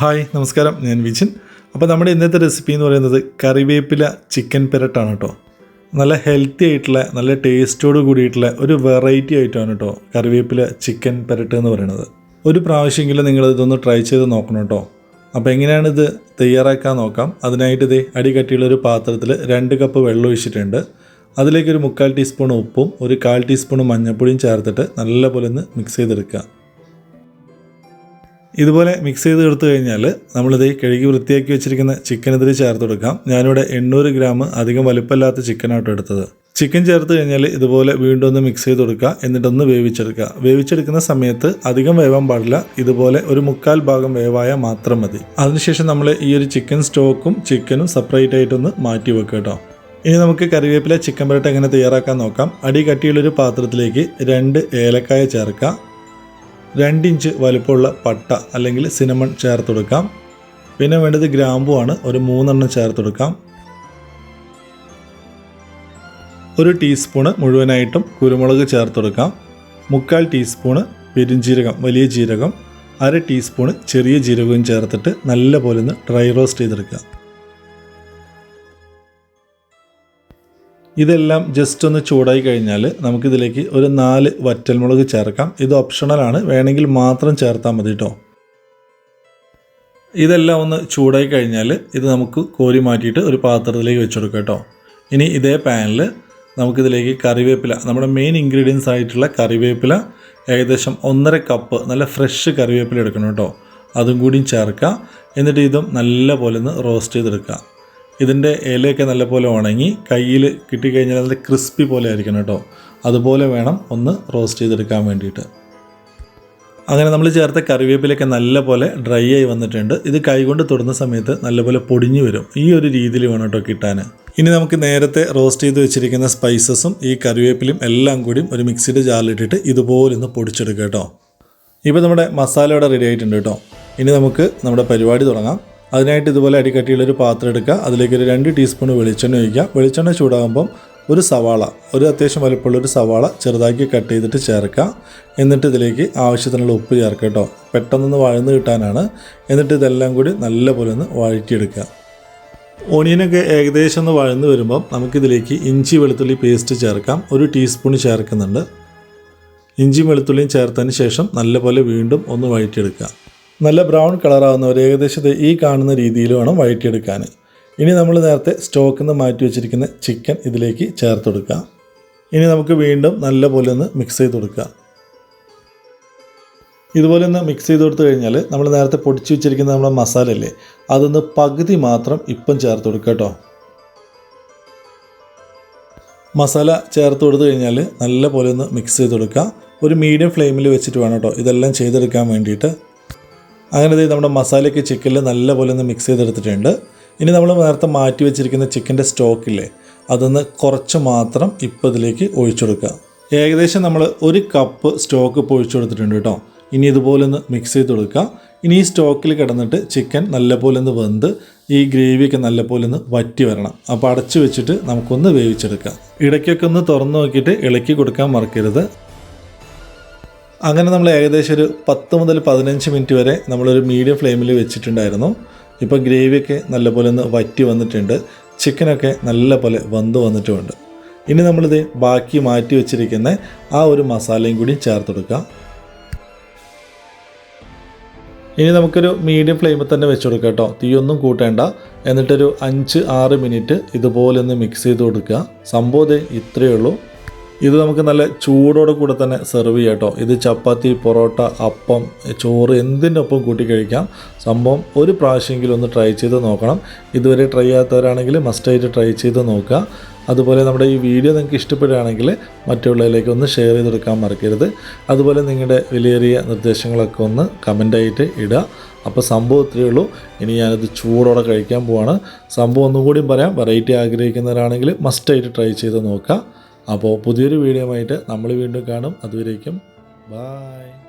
Hi നമസ്കാരം. ഞാൻ വിജിൻ. അപ്പോൾ നമ്മുടെ ഇന്നത്തെ റെസിപ്പി എന്ന് പറയുന്നത് കറിവേപ്പില ചിക്കൻ പെരട്ടാണ് കേട്ടോ. നല്ല ഹെൽത്തി ആയിട്ടുള്ള നല്ല ടേസ്റ്റോട് കൂടിയിട്ടുള്ള ഒരു വെറൈറ്റി ആയിട്ടാണ് കേട്ടോ കറിവേപ്പില ചിക്കൻ പെരട്ട് എന്ന് പറയുന്നത്. ഒരു പ്രാവശ്യമെങ്കിലും നിങ്ങൾ ഇതൊന്ന് ട്രൈ ചെയ്ത് നോക്കണം കേട്ടോ. അപ്പോൾ എങ്ങനെയാണ് ഇത് തയ്യാറാക്കാൻ നോക്കാം. അതിനായിട്ട് ഇതേ അടി കട്ടിയുള്ള ഒരു പാത്രത്തിൽ രണ്ട് കപ്പ് വെള്ളം ഒഴിച്ചിട്ടുണ്ട്. അതിലേക്ക് ഒരു മുക്കാൽ ടീസ്പൂൺ ഉപ്പും ഒരു കാൽ ടീസ്പൂൺ മഞ്ഞൾപ്പൊടിയും ചേർത്തിട്ട് നല്ലപോലെ ഒന്ന് മിക്സ് ചെയ്തെടുക്കുക. ഇതുപോലെ മിക്സ് ചെയ്ത് എടുത്തു കഴിഞ്ഞാൽ നമ്മളിത് കഴുകി വൃത്തിയാക്കി വെച്ചിരിക്കുന്ന ചിക്കൻ ഇതിൽ ചേർത്ത് കൊടുക്കാം. ഞാനിവിടെ എണ്ണൂറ് ഗ്രാം അധികം വലുപ്പമില്ലാത്ത ചിക്കനാട്ടോ എടുത്തത്. ചിക്കൻ ചേർത്ത് കഴിഞ്ഞാൽ ഇതുപോലെ വീണ്ടും ഒന്ന് മിക്സ് ചെയ്ത് കൊടുക്കുക. എന്നിട്ടൊന്ന് വേവിച്ചെടുക്കുക. വേവിച്ചെടുക്കുന്ന സമയത്ത് അധികം വേവാൻ പാടില്ല. ഇതുപോലെ ഒരു മുക്കാൽ ഭാഗം വേവായാൽ മാത്രം മതി. അതിനുശേഷം നമ്മൾ ഈ ഒരു ചിക്കൻ സ്റ്റോക്കും ചിക്കനും സെപ്പറേറ്റ് ആയിട്ടൊന്ന് മാറ്റി വെക്കുക കേട്ടോ ഇനി നമുക്ക് കറിവേപ്പില ചിക്കൻ പരട്ട് എങ്ങനെ തയ്യാറാക്കാൻ നോക്കാം. അടി കട്ടിയുള്ളൊരു പാത്രത്തിലേക്ക് രണ്ട് ഏലക്കായ ചേർക്കുക രണ്ടിഞ്ച് വലുപ്പമുള്ള പട്ട അല്ലെങ്കിൽ സിനമൺ ചേർത്ത് കൊടുക്കാം പിന്നെ വേണ്ടത് ഗ്രാമ്പുമാണ് ഒരു മൂന്നെണ്ണം ചേർത്ത് കൊടുക്കാം ഒരു ടീസ്പൂണ് മുഴുവനായിട്ടും കുരുമുളക് ചേർത്ത് കൊടുക്കാം മുക്കാൽ ടീസ്പൂണ് പെരുംജീരകം വലിയ ജീരകം. അര ടീസ്പൂണ് ചെറിയ ജീരകവും ചേർത്തിട്ട് നല്ലപോലെ ഒന്ന് ഡ്രൈ റോസ്റ്റ് ചെയ്തെടുക്കുക. ഇതെല്ലാം ജസ്റ്റ് ഒന്ന് ചൂടായി കഴിഞ്ഞാൽ നമുക്കിതിലേക്ക് ഒരു നാല് വറ്റൽമുളക് ചേർക്കാം. ഇത് ഓപ്ഷണലാണ് വേണമെങ്കിൽ മാത്രം ചേർത്താൽ മതി കേട്ടോ ഇതെല്ലാം ഒന്ന് ചൂടായി കഴിഞ്ഞാൽ ഇത് നമുക്ക് കോരി മാറ്റിയിട്ട് ഒരു പാത്രത്തിലേക്ക് വെച്ചെടുക്കാം കേട്ടോ ഇനി ഇതേ പാനിൽ നമുക്കിതിലേക്ക് കറിവേപ്പില നമ്മുടെ മെയിൻ ഇൻഗ്രീഡിയൻസ് ആയിട്ടുള്ള കറിവേപ്പില ഏകദേശം ഒന്നര കപ്പ് നല്ല ഫ്രഷ് കറിവേപ്പില എടുക്കണം കേട്ടോ അതും കൂടിയും ചേർക്കുക എന്നിട്ട് ഇതും നല്ല പോലെ ഒന്ന് റോസ്റ്റ് ചെയ്തെടുക്കുക ഇതിന്റെ ഇലയൊക്കെ നല്ലപോലെ ഉണങ്ങി കയ്യിൽ കിട്ടിക്കഴിഞ്ഞാൽ നല്ല ക്രിസ്പി പോലെ ആയിരിക്കണം കേട്ടോ. അതുപോലെ വേണം ഒന്ന് റോസ്റ്റ് ചെയ്തെടുക്കാൻ വേണ്ടിയിട്ട്. അങ്ങനെ നമ്മൾ ചേർത്ത കറിവേപ്പിലൊക്കെ നല്ലപോലെ ഡ്രൈ ആയി വന്നിട്ടുണ്ട്. ഇത് കൈകൊണ്ട് തൊടുന്ന സമയത്ത് നല്ലപോലെ പൊടിഞ്ഞു വരും. ഈ ഒരു രീതിയിൽ വേണം കേട്ടോ കിട്ടാൻ. ഇനി നമുക്ക് നേരത്തെ റോസ്റ്റ് ചെയ്ത് വെച്ചിരിക്കുന്ന സ്പൈസസും ഈ കറിവേപ്പിലും എല്ലാം കൂടി ഒരു മിക്സിയുടെ ജാറിലിട്ടിട്ട് ഇതുപോലെ ഒന്ന് പൊടിച്ചെടുക്കുക കേട്ടോ. ഇപ്പോൾ നമ്മുടെ മസാല ഇവിടെ റെഡി ആയിട്ടുണ്ട് കേട്ടോ. ഇനി നമുക്ക് നമ്മുടെ പരിപാടി തുടങ്ങാം. അതിനായിട്ട് ഇതുപോലെ അടിക്കട്ടിയുള്ളൊരു പാത്രം എടുക്കുക. അതിലേക്ക് ഒരു രണ്ട് ടീസ്പൂൺ വെളിച്ചെണ്ണ ഒഴിക്കുക. വെളിച്ചെണ്ണ ചൂടാകുമ്പം ഒരു സവാള ഒരു അത്യാവശ്യം വലുപ്പമുള്ള ഒരു സവാള ചെറുതാക്കി കട്ട് ചെയ്തിട്ട് ചേർക്കുക. എന്നിട്ട് ഇതിലേക്ക് ആവശ്യത്തിനുള്ള ഉപ്പ് ചേർക്കുക കേട്ടോ പെട്ടെന്നൊന്ന് വഴന്ന് കിട്ടാനാണ്. എന്നിട്ട് ഇതെല്ലാം കൂടി നല്ലപോലെ ഒന്ന് വഴറ്റിയെടുക്കുക. ഓണിയനൊക്കെ ഏകദേശം ഒന്ന് വഴന്ന് വരുമ്പം നമുക്കിതിലേക്ക് ഇഞ്ചി വെളുത്തുള്ളി പേസ്റ്റ് ചേർക്കാം. ഒരു ടീസ്പൂൺ ചേർക്കുന്നുണ്ട്. ഇഞ്ചി വെളുത്തുള്ളിയും ചേർത്തതിന് ശേഷം നല്ലപോലെ വീണ്ടും ഒന്ന് വഴറ്റിയെടുക്കുക. നല്ല ബ്രൗൺ കളറാകുന്ന ഒരു ഏകദേശത്തെ ഈ കാണുന്ന രീതിയിൽ വേണം വഴറ്റിയെടുക്കാൻ. ഇനി നമ്മൾ നേരത്തെ സ്റ്റോക്കിൽ നിന്ന് മാറ്റി വെച്ചിരിക്കുന്ന ചിക്കൻ ഇതിലേക്ക് ചേർത്ത് കൊടുക്കാം. ഇനി നമുക്ക് വീണ്ടും നല്ല പോലെ ഒന്ന് മിക്സ് ചെയ്ത് കൊടുക്കാം. ഇതുപോലെ ഒന്ന് മിക്സ് ചെയ്ത് കൊടുത്തു കഴിഞ്ഞാൽ നമ്മൾ നേരത്തെ പൊടിച്ച് വെച്ചിരിക്കുന്ന നമ്മുടെ മസാല അല്ലേ അതൊന്ന് പകുതി മാത്രം ഇപ്പം ചേർത്ത് കൊടുക്കുക കേട്ടോ. മസാല ചേർത്ത് കൊടുത്തു കഴിഞ്ഞാൽ നല്ല പോലെ ഒന്ന് മിക്സ് ചെയ്ത് കൊടുക്കുക ഒരു മീഡിയം ഫ്ലെയിമിൽ വെച്ചിട്ട് വേണം കേട്ടോ ഇതെല്ലാം ചെയ്തെടുക്കാൻ വേണ്ടിയിട്ട്. അങ്ങനെ നമ്മുടെ മസാലയ്ക്ക് ചിക്കനിൽ നല്ലപോലെ ഒന്ന് മിക്സ് ചെയ്തെടുത്തിട്ടുണ്ട്. ഇനി നമ്മൾ നേരത്തെ മാറ്റി വെച്ചിരിക്കുന്ന ചിക്കന്റെ സ്റ്റോക്കില്ലേ അതൊന്ന് കുറച്ച് മാത്രം ഇപ്പോൾ ഇതിലേക്ക് ഒഴിച്ചു കൊടുക്കുക. ഏകദേശം നമ്മൾ ഒരു കപ്പ് സ്റ്റോക്ക് ഇപ്പോൾ ഒഴിച്ചു കൊടുത്തിട്ടുണ്ട് കേട്ടോ. ഇനി ഇതുപോലെ ഒന്ന് മിക്സ് ചെയ്ത് കൊടുക്കുക. ഇനി ഈ സ്റ്റോക്കിൽ കിടന്നിട്ട് ചിക്കൻ നല്ലപോലെ ഒന്ന് വെന്ത് ഈ ഗ്രേവിയൊക്കെ നല്ലപോലെ ഒന്ന് വറ്റി വരണം. അപ്പോൾ അടച്ചു വെച്ചിട്ട് നമുക്കൊന്ന് വേവിച്ചെടുക്കാം. ഇടയ്ക്കൊക്കെ ഒന്ന് തുറന്നു നോക്കിയിട്ട് ഇളക്കി കൊടുക്കാൻ മറക്കരുത്. അങ്ങനെ നമ്മൾ ഏകദേശം ഒരു പത്ത് മുതൽ പതിനഞ്ച് മിനിറ്റ് വരെ നമ്മളൊരു മീഡിയം ഫ്ലെയിമിൽ വെച്ചിട്ടുണ്ടായിരുന്നു. ഇപ്പോൾ ഗ്രേവിയൊക്കെ നല്ലപോലെ ഒന്ന് വറ്റി വന്നിട്ടുണ്ട്. ചിക്കനൊക്കെ നല്ലപോലെ വന്ന് വന്നിട്ടുമുണ്ട് ഇനി നമ്മളിത് ബാക്കി മാറ്റി വെച്ചിരിക്കുന്ന ആ ഒരു മസാലയും കൂടി ചേർത്ത് കൊടുക്കാം. ഇനി നമുക്കൊരു മീഡിയം ഫ്ലെയിമിൽ തന്നെ വെച്ച് കൊടുക്കാം കേട്ടോ. തീയൊന്നും കൂട്ടേണ്ട. എന്നിട്ടൊരു അഞ്ച് ആറ് മിനിറ്റ് ഇതുപോലെ ഒന്ന് മിക്സ് ചെയ്ത് കൊടുക്കുക. സംഭവം ഇത്രയേ ഉള്ളൂ. ഇത് നമുക്ക് നല്ല ചൂടോടെ കൂടെ തന്നെ സെർവ് ചെയ്യാം കേട്ടോ ഇത് ചപ്പാത്തി പൊറോട്ട അപ്പം ചോറ് എന്തിനൊപ്പം കൂട്ടി കഴിക്കാം. സംഭവം ഒരു പ്രാവശ്യമെങ്കിലും ഒന്ന് ട്രൈ ചെയ്ത് നോക്കണം. ഇതുവരെ ട്രൈ ചെയ്യാത്തവരാണെങ്കിൽ മസ്റ്റായിട്ട് ട്രൈ ചെയ്ത് നോക്കുക. അതുപോലെ നമ്മുടെ ഈ വീഡിയോ നിങ്ങൾക്ക് ഇഷ്ടപ്പെടുകയാണെങ്കിൽ മറ്റുള്ളവരിലേക്ക് ഒന്ന് ഷെയർ ചെയ്ത് കൊടുക്കാൻ മറക്കരുത്. അതുപോലെ നിങ്ങളുടെ വിലയേറിയ നിർദ്ദേശങ്ങളൊക്കെ ഒന്ന് കമന്റായിട്ട് ഇടുക. അപ്പോൾ സംഭവം ഇത്രയേ ഉള്ളൂ. ഇനി ഞാനത് ചൂടോടെ കഴിക്കാൻ പോവാണ്. സംഭവം ഒന്നും കൂടി പറയാം. വെറൈറ്റി ആഗ്രഹിക്കുന്നവരാണെങ്കിൽ മസ്റ്റായിട്ട് ട്രൈ ചെയ്ത് നോക്കുക. അപ്പോൾ പുതിയൊരു വീഡിയോ ആയിട്ട് നമ്മൾ വീണ്ടും കാണും. അതുവരേക്കും ബായ്